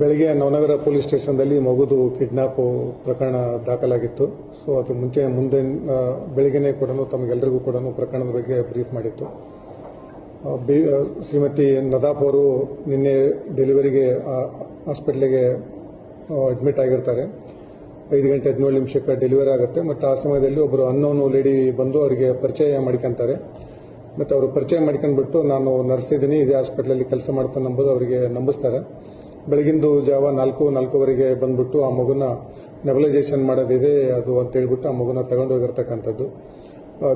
ಬೆಳಗ್ಗೆ ನವನಗರ ಪೊಲೀಸ್ ಸ್ಟೇಷನ್ದಲ್ಲಿ ಮಗುದು ಕಿಡ್ನಾಪ್ ಪ್ರಕರಣ ದಾಖಲಾಗಿತ್ತು. ಸೊ, ಅದು ಮುಂಚೆ ಮುಂದೆ ಬೆಳಗ್ಗೆನೇ ಕೂಡ ತಮಗೆಲ್ಲರಿಗೂ ಕೂಡ ಪ್ರಕರಣದ ಬಗ್ಗೆ ಬ್ರೀಫ್ ಮಾಡಿತ್ತು. ಶ್ರೀಮತಿ ನದಾಪ್ ಅವರು ನಿನ್ನೆ ಡೆಲಿವರಿಗೆ ಹಾಸ್ಪಿಟ್ಲಿಗೆ ಅಡ್ಮಿಟ್ ಆಗಿರ್ತಾರೆ. ಐದು ಗಂಟೆ ಹದಿನೇಳು ನಿಮಿಷಕ್ಕೆ ಡೆಲಿವರಿ ಆಗುತ್ತೆ. ಮತ್ತು ಆ ಸಮಯದಲ್ಲಿ ಒಬ್ಬರು ಅನ್ನೋನು ಲೇಡಿ ಬಂದು ಅವರಿಗೆ ಪರಿಚಯ ಮಾಡ್ಕೊಂತಾರೆ. ಮತ್ತು ಅವರು ಪರಿಚಯ ಮಾಡ್ಕೊಂಡ್ಬಿಟ್ಟು, ನಾನು ನರ್ಸ್ ಇದ್ದೀನಿ, ಇದೇ ಹಾಸ್ಪಿಟ್ಲಲ್ಲಿ ಕೆಲಸ ಮಾಡ್ತಾನೆ ನಂಬೋದು ಅವರಿಗೆ ನಂಬಿಸ್ತಾರೆ. ಬೆಳಗಿಂದು ಜಾವ ನಾಲ್ಕು, ನಾಲ್ಕೂವರೆಗೆ ಬಂದ್ಬಿಟ್ಟು ಆ ಮಗುನ ನೆಬಲೈಸೇಷನ್ ಮಾಡೋದಿದೆ ಅದು ಅಂತ ಹೇಳ್ಬಿಟ್ಟು ಆ ಮಗುನ ತಗೊಂಡೋಗಿರ್ತಕ್ಕಂಥದ್ದು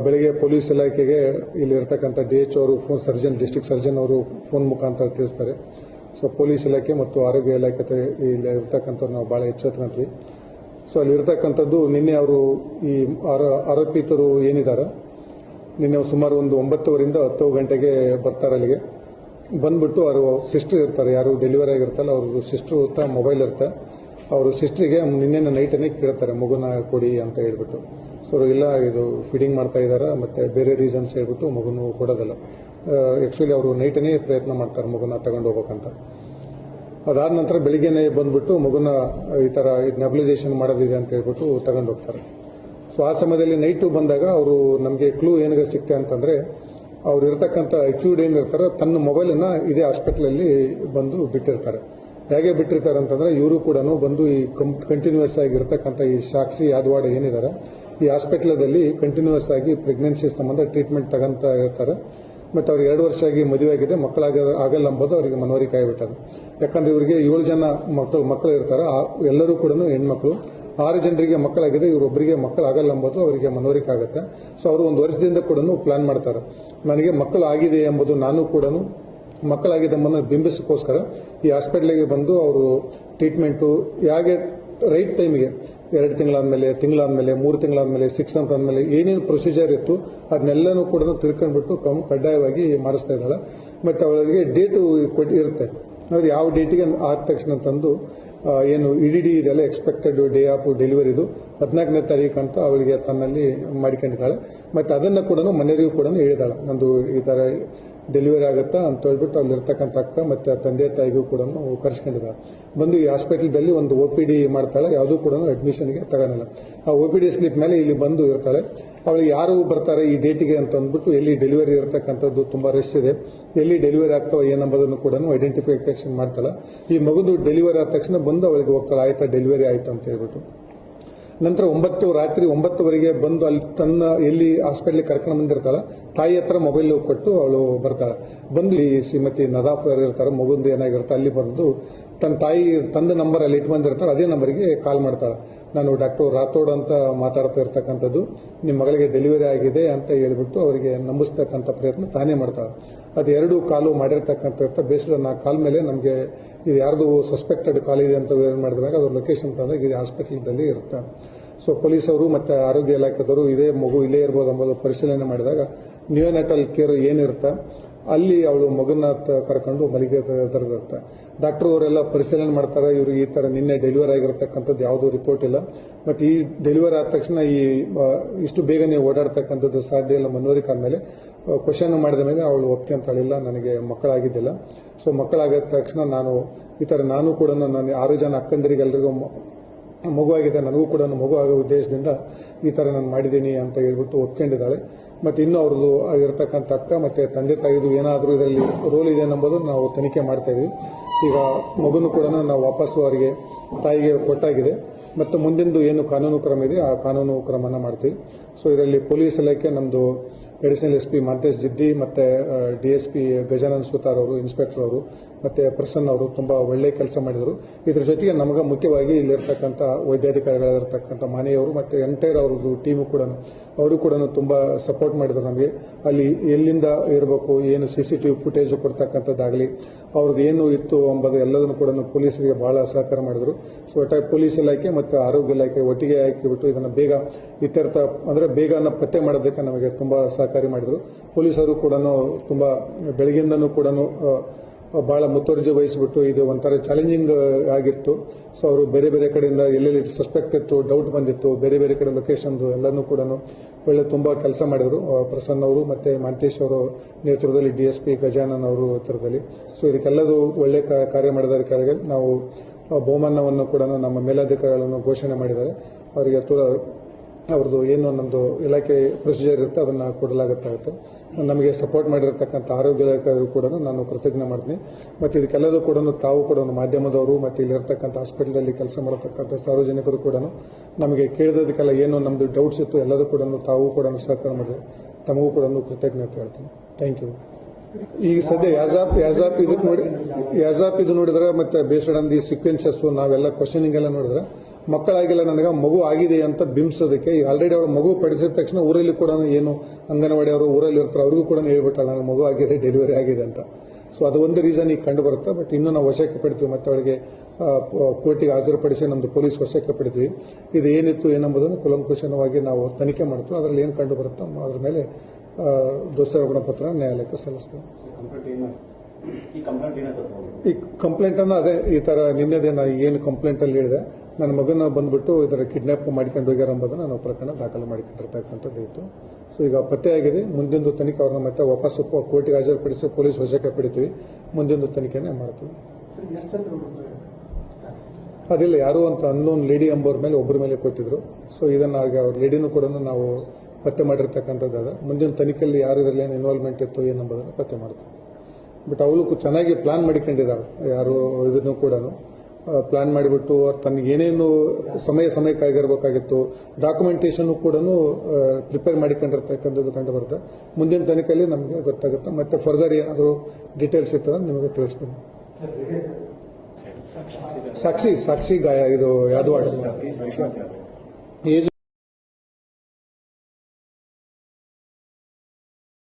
ಬೆಳಗ್ಗೆ ಪೊಲೀಸ್ ಇಲಾಖೆಗೆ ಇಲ್ಲಿ ಇರ್ತಕ್ಕಂಥ ಡಿ ಎಚ್ ಅವರು ಫೋನ್ ಸರ್ಜನ್ ಡಿಸ್ಟಿಕ್ ಸರ್ಜನ್ ಅವರು ಫೋನ್ ಮುಖಾಂತರ ತಿಳಿಸ್ತಾರೆ. ಸೊ ಪೊಲೀಸ್ ಇಲಾಖೆ ಮತ್ತು ಆರೋಗ್ಯ ಇಲಾಖೆ ಇಲ್ಲಿ ಇರ್ತಕ್ಕಂಥವ್ರು ನಾವು ಭಾಳ ಎಚ್ಚೆತ್ಕೊಂತೀವಿ. ಸೊ ಅಲ್ಲಿ ಇರ್ತಕ್ಕಂಥದ್ದು ನಿನ್ನೆ ಅವರು ಈ ಆರೋ- ಆರೋಪಿತರು ಏನಿದ್ದಾರೆ ನಿನ್ನೆ ಸುಮಾರು ಒಂದು ಒಂಬತ್ತುವರಿಂದ ಹತ್ತು ಗಂಟೆಗೆ ಬರ್ತಾರೆ ಅಲ್ಲಿಗೆ ಬಂದ್ಬಿಟ್ಟು ಅವರು ಸಿಸ್ಟರ್ ಇರ್ತಾರೆ, ಯಾರು ಡೆಲಿವರಿ ಆಗಿರ್ತಲ್ಲ ಅವ್ರ ಸಿಸ್ಟರ್ ಹೊತ್ತ ಮೊಬೈಲ್ ಇರುತ್ತೆ. ಅವರು ಸಿಸ್ಟ್ರಿಗೆ ನಿನ್ನೆ ನೈಟನ್ನೇ ಕೇಳ್ತಾರೆ, ಮಗುನ ಕೊಡಿ ಅಂತ ಹೇಳ್ಬಿಟ್ಟು. ಸೊ ಇಲ್ಲ, ಇದು ಫೀಡಿಂಗ್ ಮಾಡ್ತಾ ಇದ್ದಾರೆ ಮತ್ತೆ ಬೇರೆ ರೀಸನ್ಸ್ ಹೇಳ್ಬಿಟ್ಟು ಮಗುನು ಕೊಡೋದಲ್ಲ. ಆ್ಯಕ್ಚುಲಿ ಅವರು ನೈಟನ್ನೇ ಪ್ರಯತ್ನ ಮಾಡ್ತಾರೆ ಮಗುನ ತಗೊಂಡು ಹೋಗ್ಬೇಕಂತ. ಅದಾದ ನಂತರ ಬೆಳಿಗ್ಗೆನೇ ಬಂದ್ಬಿಟ್ಟು ಮಗುನ ಈ ಥರ ನೆಬಲೈಸೇಷನ್ ಮಾಡೋದಿದೆ ಅಂತ ಹೇಳ್ಬಿಟ್ಟು ತಗೊಂಡು ಹೋಗ್ತಾರೆ. ಸೊ ಆ ಸಮಯದಲ್ಲಿ ನೈಟು ಬಂದಾಗ ಅವರು ನಮಗೆ ಕ್ಲೂ ಏನಾಗ ಸಿಕ್ತೆ ಅಂತಂದ್ರೆ ಅವ್ರು ಇರ್ತಕ್ಕಂಥ ಅಕ್ಯೂಡ್ ಏನಿರ್ತಾರೆ ತನ್ನ ಮೊಬೈಲನ್ನು ಇದೇ ಹಾಸ್ಪಿಟ್ಲಲ್ಲಿ ಬಂದು ಬಿಟ್ಟಿರ್ತಾರೆ. ಹೇಗೆ ಬಿಟ್ಟಿರ್ತಾರೆ ಅಂತಂದ್ರೆ ಇವರು ಕೂಡ ಬಂದು ಈ ಕಂಟಿನ್ಯೂಸ್ ಆಗಿ ಇರ್ತಕ್ಕಂಥ ಈ ಸಾಕ್ಷಿ ಯಾದವಾಡ ಏನಿದ್ದಾರೆ ಈ ಹಾಸ್ಪಿಟ್ಲದಲ್ಲಿ ಕಂಟಿನ್ಯೂಸ್ ಆಗಿ ಪ್ರೆಗ್ನೆನ್ಸಿ ಸಂಬಂಧ ಟ್ರೀಟ್ಮೆಂಟ್ ತಗೊಂತ ಇರ್ತಾರೆ. ಮತ್ತು ಅವ್ರಿಗೆ ಎರಡು ವರ್ಷ ಆಗಿ ಮದುವೆ ಆಗಿದೆ, ಮಕ್ಕಳಾಗ ಆಗಲ್ಲ ಅಂಬೋದು ಅವರಿಗೆ ಮನವರಿಕೆ ಆಗಿಬಿಟ್ಟದು. ಯಾಕಂದ್ರೆ ಇವರಿಗೆ ಏಳು ಜನ ಮಕ್ಕಳು ಮಕ್ಕಳು ಇರ್ತಾರೆ ಎಲ್ಲರೂ ಕೂಡ ಹೆಣ್ಮಕ್ಳು. ಆರು ಜನರಿಗೆ ಮಕ್ಕಳಾಗಿದೆ, ಇವರೊಬ್ಬರಿಗೆ ಮಕ್ಕಳಾಗಲ್ಲ ಎಂಬುದು ಅವರಿಗೆ ಮನವರಿಕೆ ಆಗುತ್ತೆ. ಸೊ ಅವರು ಒಂದು ವರ್ಷದಿಂದ ಕೂಡ ಪ್ಲಾನ್ ಮಾಡ್ತಾರೆ. ನನಗೆ ಮಕ್ಕಳು ಆಗಿದೆ ಎಂಬುದು ನಾನು ಕೂಡ ಮಕ್ಕಳಾಗಿದೆ ಎಂಬುದನ್ನು ಬಿಂಬಿಸಕ್ಕೋಸ್ಕರ ಈ ಹಾಸ್ಪಿಟ್ಲಿಗೆ ಬಂದು ಅವರು ಟ್ರೀಟ್ಮೆಂಟು, ಹೇಗೆ ರೈಟ್ ಟೈಮಿಗೆ, ಎರಡು ತಿಂಗಳಾದ್ಮೇಲೆ ತಿಂಗಳಾದ್ಮೇಲೆ, ಮೂರು ತಿಂಗಳಾದ್ಮೇಲೆ ಸಿಕ್ಸ್ ಅಂತ ಆದಮೇಲೆ ಏನೇನು ಪ್ರೊಸೀಜರ್ ಇತ್ತು, ಅದನ್ನೆಲ್ಲನೂ ಕೂಡ ತಿಳ್ಕೊಂಡ್ಬಿಟ್ಟು ಕಮ್, ಕಡ್ಡಾಯವಾಗಿ ಮಾಡಿಸ್ತಾ ಇದ್ದಾಳೆ. ಮತ್ತು ಅವಳಿಗೆ ಡೇಟು ಇರುತ್ತೆ. ಅಂದ್ರೆ ಯಾವ ಡೇಟಿಗೆ ಆದ ತಕ್ಷಣ ತಂದು ಏನು ಇ ಡಿ ಇದೆಲ್ಲ ಎಕ್ಸ್ಪೆಕ್ಟೆಡ್ ಡೇ ಆಫ್ ಡೆಲಿವರಿದು ಹದಿನಾಲ್ಕನೇ ತಾರೀಕು ಅಂತ ಅವಳಿಗೆ ತನ್ನಲ್ಲಿ ಮಾಡಿಕೊಂಡಿದ್ದಾಳೆ. ಮತ್ತು ಅದನ್ನು ಕೂಡ ಮನೆಯವರಿಗೂ ಕೂಡ ಹೇಳಿದಾಳೆ ನಂದು ಈ ಥರ ಡೆಲಿವರಿ ಆಗುತ್ತಾ ಅಂತ ಹೇಳ್ಬಿಟ್ಟು ಅಲ್ಲಿರ್ತಕ್ಕಂಥ ಅಕ್ಕ ಮತ್ತು ತಂದೆ ತಾಯಿಗೂ ಕೂಡ ಕರೆಸ್ಕೊಂಡಿದ್ದಾಳೆ. ಬಂದು ಈ ಹಾಸ್ಪಿಟಲ್ದಲ್ಲಿ ಒಂದು ಒ ಪಿ ಡಿ ಮಾಡ್ತಾಳೆ. ಯಾವುದೂ ಕೂಡ ಅಡ್ಮಿಷನ್ಗೆ ತಗೊಳಲ್ಲ ಆ ಒ ಪಿ ಡಿ ಸ್ಲಿಪ್ ಮೇಲೆ ಇಲ್ಲಿ ಬಂದು ಇರ್ತಾಳೆ. ಅವಳಿಗೆ ಯಾರು ಬರ್ತಾರೆ ಈ ಡೇಟಿಗೆ ಅಂತ ಅಂದ್ಬಿಟ್ಟು ಎಲ್ಲಿ ಡೆಲಿವರಿ ಇರತಕ್ಕಂಥದ್ದು ತುಂಬಾ ರಶ್ ಇದೆ. ಎಲ್ಲಿ ಡೆಲಿವರಿ ಆಗ್ತಾವ ಏನಂಬುದನ್ನು ಕೂಡ ಐಡೆಂಟಿಫಿಕೇಶನ್ ಮಾಡ್ತಾಳೆ. ಈ ಮಗುದು ಡೆಲಿವರಿ ಆದ ತಕ್ಷಣ ಬಂದು ಅವಳಿಗೆ ಹೋಗ್ತಾಳೆ, ಆಯ್ತಾ ಡೆಲಿವರಿ ಆಯ್ತು ಅಂತ ಹೇಳ್ಬಿಟ್ಟು. ನಂತರ ಒಂಬತ್ತು, ರಾತ್ರಿ ಒಂಬತ್ತುವರೆಗೆ ಬಂದು ಅಲ್ಲಿ ತನ್ನ ಎಲ್ಲಿ ಹಾಸ್ಪಿಟ್ಲಿಗೆ ಕರ್ಕೊಂಡು ಬಂದಿರ್ತಾಳೆ, ತಾಯಿ ಹತ್ರ ಮೊಬೈಲ್ ಕೊಟ್ಟು ಅವಳು ಬರ್ತಾಳೆ. ಬಂದು ಈ ಶ್ರೀಮತಿ ನದಾಫ್ ಇರ್ತಾರೆ, ಮಗುಂದು ಏನಾಗಿರುತ್ತೆ, ಅಲ್ಲಿ ಬಂದು ತನ್ನ ತಾಯಿ, ತಂದ ನಂಬರ್ ಅಲ್ಲಿ ಇಟ್ಕೊಂಡಿರ್ತಾಳೆ, ಅದೇ ನಂಬರ್ಗೆ ಕಾಲ್ ಮಾಡ್ತಾಳೆ. ನಾನು ಡಾಕ್ಟರ್ ರಾಥೋಡ್ ಅಂತ ಮಾತಾಡ್ತಾ ಇರ್ತಕ್ಕಂಥದ್ದು ನಿಮ್ಮ ಮಗಳಿಗೆ ಡೆಲಿವರಿ ಆಗಿದೆ ಅಂತ ಹೇಳ್ಬಿಟ್ಟು ಅವರಿಗೆ ನಂಬಿಸ್ತಕ್ಕಂಥ ಪ್ರಯತ್ನ ತಾನೇ ಮಾಡ್ತಾಳೆ ಅದು ಎರಡು ಕಾಲು ಮಾಡಿರ್ತಕ್ಕಂಥ ಬೇಸ್ಡ್ ನಾ ಕಾಲ್ ಮೇಲೆ ನಮಗೆ ಇದು ಯಾರ್ದು ಸಸ್ಪೆಕ್ಟೆಡ್ ಕಾಲ್ ಇದೆ ಅಂತ ಏನು ಮಾಡಿದಾಗ ಅದ್ರ ಲೊಕೇಶನ್ ತಂದಾಗ ಇದು ಹಾಸ್ಪಿಟಲ್ದಲ್ಲಿ ಇರುತ್ತೆ. ಸೊ ಪೊಲೀಸವರು ಮತ್ತು ಆರೋಗ್ಯ ಇಲಾಖೆದವರು ಇದೇ ಮಗು ಇಲ್ಲೇ ಇರ್ಬೋದು ಎಂಬುದು ಪರಿಶೀಲನೆ ಮಾಡಿದಾಗ ನ್ಯೂನೆಟಲ್ ಕೇರ್ ಏನಿರುತ್ತೆ ಅಲ್ಲಿ ಅವಳು ಮಗನ ಕರ್ಕೊಂಡು ಮಲಿಗೆ ತರದಿರುತ್ತೆ ಡಾಕ್ಟರ್ ಅವರೆಲ್ಲ ಪರಿಶೀಲನೆ ಮಾಡ್ತಾರೆ, ಇವರು ಈ ತರ ನಿನ್ನೆ ಡೆಲಿವರಿ ಆಗಿರತಕ್ಕಂಥದ್ದು ಯಾವುದೂ ರಿಪೋರ್ಟ್ ಇಲ್ಲ. ಬಟ್ ಈ ಡೆಲಿವರಿ ಆದ ತಕ್ಷಣ ಈ ಇಷ್ಟು ಬೇಗನೆ ಓಡಾಡ್ತಕ್ಕಂಥದ್ದು ಸಾಧ್ಯ ಇಲ್ಲ ಮನವರಿಕೆ ಆದಮೇಲೆ ಕ್ವಶನ್ ಮಾಡಿದ ಮೇಲೆ ಅವಳು ಒಪ್ಕೊಂತಾಳಿಲ್ಲ ನನಗೆ ಮಕ್ಕಳಾಗಿದ್ದಿಲ್ಲ. ಸೊ ಮಕ್ಕಳಾಗಿದ ತಕ್ಷಣ ನಾನು, ಈ ಥರ ನಾನು ಕೂಡ ನಾನು ಆರು ಜನ ಅಕ್ಕಂದರಿಗೆಲ್ಲರಿಗೂ ಮಗುವಾಗಿದೆ ನನಗೂ ಕೂಡ ಮಗು ಆಗೋ ಉದ್ದೇಶದಿಂದ ಈ ಥರ ನಾನು ಮಾಡಿದ್ದೀನಿ ಅಂತ ಹೇಳ್ಬಿಟ್ಟು ಒಪ್ಕೊಂಡಿದ್ದಾಳೆ. ಮತ್ತು ಇನ್ನೂ ಅವ್ರದ್ದು ಇರತಕ್ಕಂಥ ಅಕ್ಕ ಮತ್ತು ತಂದೆ ತಾಯಿದು ಏನಾದರೂ ಇದರಲ್ಲಿ ರೋಲ್ ಇದೆ ಅನ್ನೋದು ನಾವು ತನಿಖೆ ಮಾಡ್ತಾ ಇದ್ವಿ. ಈಗ ಮಗುನು ಕೂಡ ನಾವು ವಾಪಸ್ಸು ಅವರಿಗೆ ತಾಯಿಗೆ ಕೊಟ್ಟಾಗಿದೆ. ಮತ್ತು ಮುಂದಿಂದು ಏನು ಕಾನೂನು ಕ್ರಮ ಇದೆ, ಆ ಕಾನೂನು ಕ್ರಮನ ಮಾಡ್ತೀವಿ. ಸೊ ಇದರಲ್ಲಿ ಪೊಲೀಸ್ ಇಲಾಖೆ ನಮ್ಮದು additional S P Mahantesh Jiddi ಮತ್ತು D S P Gajanan Sutar ಅವರು ಇನ್ಸ್ಪೆಕ್ಟರ್ ಅವರು, ಮತ್ತು ಪ್ರಸನ್ನ ಅವರು ತುಂಬ ಒಳ್ಳೆ ಕೆಲಸ ಮಾಡಿದರು. ಇದ್ರ ಜೊತೆಗೆ ನಮಗೆ ಮುಖ್ಯವಾಗಿ ಇಲ್ಲಿರ್ತಕ್ಕಂಥ ವೈದ್ಯಾಧಿಕಾರಿಗಳಿರ್ತಕ್ಕಂಥ ಮನೆಯವರು ಮತ್ತು ಎಂಟೈರ್ ಅವ್ರದ್ದು ಟೀಮು ಕೂಡ ಅವರು ಕೂಡ ತುಂಬ ಸಪೋರ್ಟ್ ಮಾಡಿದರು ನಮಗೆ. ಅಲ್ಲಿ ಎಲ್ಲಿಂದ ಇರಬೇಕು, ಏನು C C T V footage ಕೊಡ್ತಕ್ಕಂಥದ್ದಾಗಲಿ, ಅವ್ರದ್ದು ಏನು ಇತ್ತು ಎಂಬುದು ಎಲ್ಲದನ್ನು ಕೂಡ ಪೊಲೀಸರಿಗೆ ಬಹಳ ಸಹಕಾರ ಮಾಡಿದರು. ಸೊ ಒಟ್ಟಾಗಿ ಪೊಲೀಸ್ ಇಲಾಖೆ ಮತ್ತು ಆರೋಗ್ಯ ಇಲಾಖೆ ಒಟ್ಟಿಗೆ ಹಾಕಿಬಿಟ್ಟು ಇದನ್ನು ಬೇಗ ಇತ್ಯರ್ಥ, ಅಂದರೆ ಬೇಗನ ಪತ್ತೆ ಮಾಡೋದಕ್ಕೆ ನಮಗೆ ತುಂಬ ಸಹಕಾರಿ ಮಾಡಿದರು. ಪೊಲೀಸರು ಕೂಡ ತುಂಬ ಬೆಳಗ್ಗೆಯಿಂದನೂ ಕೂಡ ಬಹಳ ಮುತುವರ್ಜಿ ವಹಿಸಿಬಿಟ್ಟು ಇದು ಒಂಥರ ಚಾಲೆಂಜಿಂಗ್ ಆಗಿತ್ತು. ಸೊ ಅವರು ಬೇರೆ ಬೇರೆ ಕಡೆಯಿಂದ ಎಲ್ಲೆಲ್ಲಿ ಸಸ್ಪೆಕ್ಟ್ ಇತ್ತು ಡೌಟ್ ಬಂದಿತ್ತು, ಬೇರೆ ಬೇರೆ ಕಡೆ ಲೊಕೇಶನ್ ಎಲ್ಲನೂ ಕೂಡ ಒಳ್ಳೆ ತುಂಬ ಕೆಲಸ ಮಾಡಿದರು. ಪ್ರಸನ್ನ ಅವರು ಮತ್ತೆ ಮಹಂತೇಶ್ ಅವರು ನೇತೃತ್ವದಲ್ಲಿ ಡಿ ಎಸ್ ಪಿ ಗಜಾನನ್ ಅವರು ನೇತೃತ್ವದಲ್ಲಿ ಸೊ ಇದಕ್ಕೆಲ್ಲದೂ ಒಳ್ಳೆ ಕಾರ್ಯ ಮಾಡಿದ ನಾವು ಬಹುಮಾನವನ್ನು ಕೂಡ ನಮ್ಮ ಮೇಲಾಧಿಕಾರಿಗಳನ್ನು ಘೋಷಣೆ ಮಾಡಿದ್ದಾರೆ. ಅವರಿಗೆ ಅವ್ರದ್ದು ಏನು ನಮ್ಮದು ಇಲಾಖೆ ಪ್ರೊಸೀಜರ್ ಇರುತ್ತೆ, ಅದನ್ನು ಕೊಡಲಾಗುತ್ತಾಗುತ್ತೆ. ನಮಗೆ ಸಪೋರ್ಟ್ ಮಾಡಿರತಕ್ಕಂಥ ಆರೋಗ್ಯ ಇಲಾಖೆಯವರು ಕೂಡ ನಾನು ಕೃತಜ್ಞ ಮಾಡ್ತೀನಿ. ಮತ್ತು ಇದಕ್ಕೆಲ್ಲದೂ ಕೂಡ ತಾವು ಕೂಡ ಮಾಧ್ಯಮದವರು, ಮತ್ತು ಇಲ್ಲಿರ್ತಕ್ಕಂಥ ಹಾಸ್ಪಿಟಲಲ್ಲಿ ಕೆಲಸ ಮಾಡತಕ್ಕಂಥ ಸಾರ್ವಜನಿಕರು ಕೂಡ ನಮಗೆ ಕೇಳಿದದಕ್ಕೆಲ್ಲ ಏನು ನಮ್ಮದು ಡೌಟ್ಸ್ ಇತ್ತು, ಎಲ್ಲದೂ ಕೂಡ ತಾವು ಕೂಡ ಸಹಕಾರ ಮಾಡಿದ್ರು. ತಮಗೂ ಕೂಡ ಕೃತಜ್ಞತೆ ಹೇಳ್ತೀನಿ. ಥ್ಯಾಂಕ್ ಯು ಈಗ ಸದ್ಯ ಯಾಜಾಪ್ ಯಾಜಾಪ್ ಇದಕ್ಕೆ ನೋಡಿ, ಯಾಜಾಪ್ ಇದು ನೋಡಿದ್ರೆ ಮತ್ತೆ ಬೇಸ್ಡ್ ಆನ್ ದಿ ಸೀಕ್ವೆನ್ಸಸ್ ನಾವೆಲ್ಲ ಕ್ವಶನಿಂಗ್ ಎಲ್ಲ ನೋಡಿದ್ರೆ ಮಕ್ಕಳಾಗಿಲ್ಲ ನನಗೆ ಮಗು ಆಗಿದೆ ಅಂತ ಬಿಂಬಿಸೋದಕ್ಕೆ ಈಗ ಆಲ್ರೆಡಿ ಅವಳು ಮಗು ಪಡಿಸಿದ ತಕ್ಷಣ ಊರಲ್ಲಿ ಕೂಡ ಏನು ಅಂಗನವಾಡಿ ಅವರು ಊರಲ್ಲಿ ಇರ್ತಾರೆ ಅವ್ರಿಗೂ ಕೂಡ ಹೇಳ್ಬಿಟ್ಟಾಳ ನನಗೆ ಮಗು ಆಗಿದೆ ಡೆಲಿವರಿ ಆಗಿದೆ ಅಂತ. ಸೊ ಅದು ಒಂದು ರೀಸನ್ ಈಗ ಕಂಡು ಬರುತ್ತೆ ಬಟ್ ಇನ್ನೂ ನಾವು ವಶಕ್ಕೆ ಪಡಿತೀವಿ. ಮತ್ತೆ ಅವಳಿಗೆ ಕೋರ್ಟಿಗೆ ಹಾಜರುಪಡಿಸಿ ನಮ್ಮದು ಪೊಲೀಸ್ ವಶಕ್ಕೆ ಪಡಿತೀವಿ ಇದು ಏನಿತ್ತು ಏನಂಬುದನ್ನು ಕುಲಂಕುಶನವಾಗಿ ನಾವು ತನಿಖೆ ಮಾಡ್ತೀವಿ. ಅದರಲ್ಲಿ ಏನು ಕಂಡು ಬರುತ್ತೋ ಅದ್ರ ಮೇಲೆ ದೋಷಾರೋಪಣ ಪತ್ರ ನ್ಯಾಯಾಲಯಕ್ಕೆ ಸಲ್ಲಿಸ್ತೇವೆ. ಈ ಕಂಪ್ಲೇಂಟ್ ಏನಾದ್ರು ಈ ಅನ್ನು ಅದೇ ಈ ತರ ನಿನ್ನೆದೇ ನಾನು ಏನು ಕಂಪ್ಲೇಂಟ್ ಅಲ್ಲಿ ಹೇಳಿದೆ. ನನ್ನ ಮಗನ ಬಂದ್ಬಿಟ್ಟು ಇದರ ಕಿಡ್ನಾಪ್ ಮಾಡ್ಕೊಂಡು ಹೋಗ್ಯಾರ ಎಂಬುದನ್ನು ನಾವು ಪ್ರಕರಣ ದಾಖಲು ಮಾಡಿಕೊಂಡಿರ್ತಕ್ಕಂಥದ್ದು ಇತ್ತು. ಸೊ ಈಗ ಪತ್ತೆಯಾಗಿದೆ ಮುಂದಿನ ತನಿಖೆ ಅವ್ರನ್ನ ಮತ್ತೆ ವಾಪಸ್ ಕೋರ್ಟಿಗೆ ಹಾಜರುಪಡಿಸಿ ಪೊಲೀಸ್ ವಶಕ್ಕೆ ಪಡಿತೀವಿ. ಮುಂದಿನ ತನಿಖೆನೇ ಮಾಡ್ತೀವಿ. ಅದಿಲ್ಲ ಯಾರು ಅಂತ ಅನ್ನೋನ್ ಲೇಡಿ ಎಂಬವ್ರ ಮೇಲೆ ಒಬ್ಬರ ಮೇಲೆ ಕೊಟ್ಟಿದ್ರು. ಸೊ ಇದನ್ನ ಆಗ ಅವ್ರ ಲೇಡಿನೂ ಕೂಡ ನಾವು ಪತ್ತೆ ಮಾಡಿರ್ತಕ್ಕಂಥದ್ದು ಅದ. ಮುಂದಿನ ತನಿಖೆಯಲ್ಲಿ ಯಾರು ಇದರಲ್ಲಿ ಏನು ಇನ್ವಾಲ್ವ್ಮೆಂಟ್ ಇತ್ತು ಏನಂಬುದನ್ನು ಪತ್ತೆ ಮಾಡ್ತೀವಿ. ಬಟ್ ಅವಳು ಚೆನ್ನಾಗಿ ಪ್ಲಾನ್ ಮಾಡಿಕೊಂಡಿದ್ದಾಳೆ. ಯಾರು ಇದನ್ನು ಕೂಡ ಪ್ಲಾನ್ ಮಾಡಿಬಿಟ್ಟು ತನಗೆ ಏನೇನು ಸಮಯ ಸಮಯಕ್ಕಾಗಿರಬೇಕಾಗಿತ್ತು ಡಾಕ್ಯುಮೆಂಟೇಶನ್ ಕೂಡ ಪ್ರಿಪೇರ್ ಮಾಡಿಕೊಂಡಿರ್ತಕ್ಕಂಥದ್ದು ಕಂಡು ಬರುತ್ತೆ ಮುಂದಿನ ತನಿಖೆಯಲ್ಲಿ ನಮಗೆ ಗೊತ್ತಾಗುತ್ತೆ. ಮತ್ತೆ ಫರ್ದರ್ ಏನಾದರೂ ಡೀಟೇಲ್ಸ್ ಇರ್ತದೆ ನಿಮಗೆ ತಿಳಿಸ್ತೀನಿ. ಸಾಕ್ಷಿ ಸಾಕ್ಷಿ ಗಾಯ ಇದು ಯಾದವಾಡ.